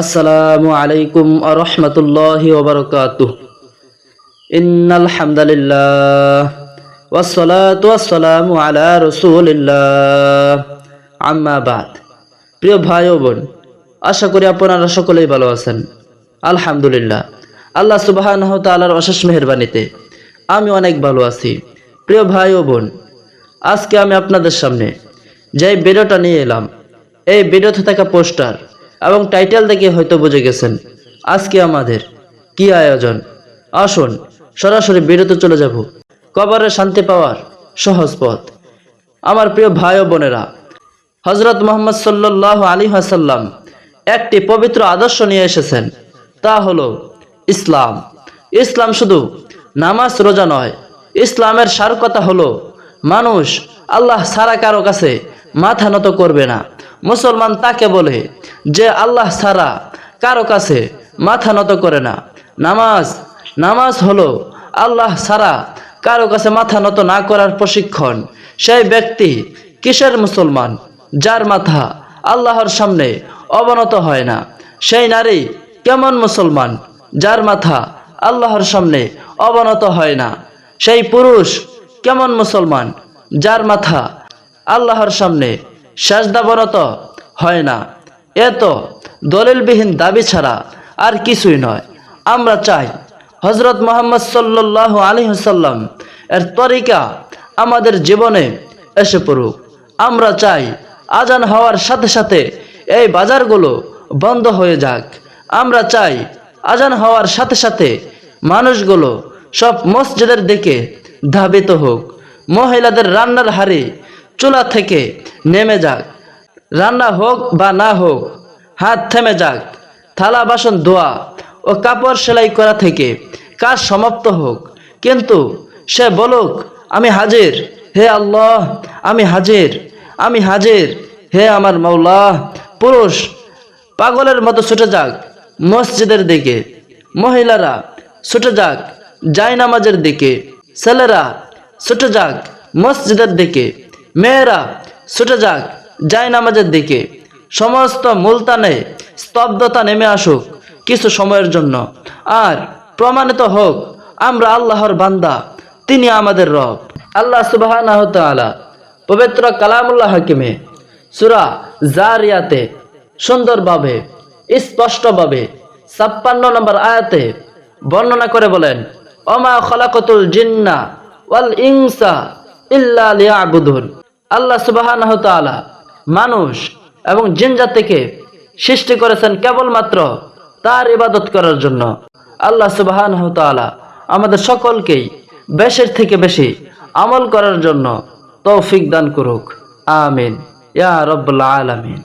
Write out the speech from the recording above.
আসসালামু আলাইকুম আরহামতুল্লাহি ওবরকাতুহ ইন্নাল হামদালিল্লাহ ওয়াসসালাতু ওয়াসসালামু আলা রাসূলিল্লাহ। আম্মা বাদ। প্রিয় ভাই ও বোন, আশা করি আপনারা সকলেই ভালো আছেন। আলহামদুলিল্লাহ। আল্লাহ সুবহানাহু ওয়া তাআলার অশেষ মেহেরবানিতে আমি অনেক ভালো আছি। প্রিয় ভাই ও বোন, আজকে আমি আপনাদের সামনে যে ভিডিওটা নিয়ে এলাম, এই ভিডিওতে থাকা পোস্টার এবং টাইটেল দেখে হয়তো বুঝে গেছেন। আজকে আমাদের কি আয়োজন? আসুন, সরাসরি ভিডিওতে চলে যাব। কবরের শান্তি পাওয়ার সহজ পথ। আমার প্রিয় ভাই ও বোনেরা হজরত মোহাম্মদ সাল্লাহ আলী হাসাল্লাম একটি পবিত্র আদর্শ নিয়ে এসেছেন। তা হলো ইসলাম। ইসলাম শুধু নামাজ, রোজা নয়। ইসলামের সার কথা হলো, মানুষ আল্লাহ সারা কারও কাছে মাথা নত করবে না। মুসলমান তাকে বলে যে আল্লাহ সারা কারও কাছে মাথা নত করে না। নামাজ নামাজ হলো আল্লাহ সারা কারও কাছে মাথা নত না করার প্রশিক্ষণ। সেই ব্যক্তি কিসের মুসলমান? যার মাথা আল্লাহর সামনে অবনত হয় না। সেই নারী কেমন মুসলমান? যার মাথা আল্লাহর সামনে অবনত হয় না। সেই পুরুষ কেমন মুসলমান? যার মাথা আল্লাহর সামনে সাজদাবনত হয় না। এ তো দলিলবিহীন দাবি ছাড়া আর কিছুই নয়। আমরা চাই হজরত মোহাম্মদ সাল্লাহ আলী হাসাল্লাম এর তরিকা আমাদের জীবনে এসে পড়ুক। আমরা চাই আজান হওয়ার সাথে সাথে এই বাজারগুলো বন্ধ হয়ে যাক। আমরা চাই আজান হওয়ার সাথে সাথে মানুষগুলো সব মসজিদের দিকে ধাবিত হোক। মহিলাদের রান্নার হাড়ি চুলা থেকে নেমে যাক। রান্না হোক বা না হোক, হাত থেমে যাক, থালা বাসন ধোয়া ও কাপড় সেলাই করা থেকে কাজ সমাপ্ত হোক। কিন্তু সে বলুক, আমি হাজির, হে আল্লাহ, আমি হাজির আমি হাজির, হে আমার মাওলা, পুরুষ, পাগলের মতো ছুটে যাক মসজিদের দিকে, মহিলারা ছুটে যাক জায়নামাজের দিকে, ছেলেরা ছুটে যাক মসজিদের দিকে, মেয়েরা ছুটে যাক জায়নামাজের দিকে। সমস্ত মুলতানে স্তব্ধতা নেমে আসুক কিছু সময়ের জন্য। আর প্রমাণিত হোক, আমরা আল্লাহর বান্দা, তিনি আমাদের রব। আল্লাহ সুবাহ পবিত্র কালামুল্লাহ হাকিমে সুরা জারিয়াতে সুন্দরভাবে, স্পষ্টভাবে ছাপ্পান্ন নম্বর আয়াতে বর্ণনা করে বলেন অমা খলাকতুল জিন্না ওয়াল ইনসা ইল্লা লিয়াবুদুন। আল্লাহ তাআলা মানুষ এবং জিন জাতিকে সৃষ্টি করেছেন কেবলমাত্র তার ইবাদত করার জন্য। আল্লাহ সুবাহান তালা আমাদের সকলকেই বেশের থেকে বেশি আমল করার জন্য তৌফিক দান করুক। আমিন। ইয়া রব্বুল্লা আলামিন।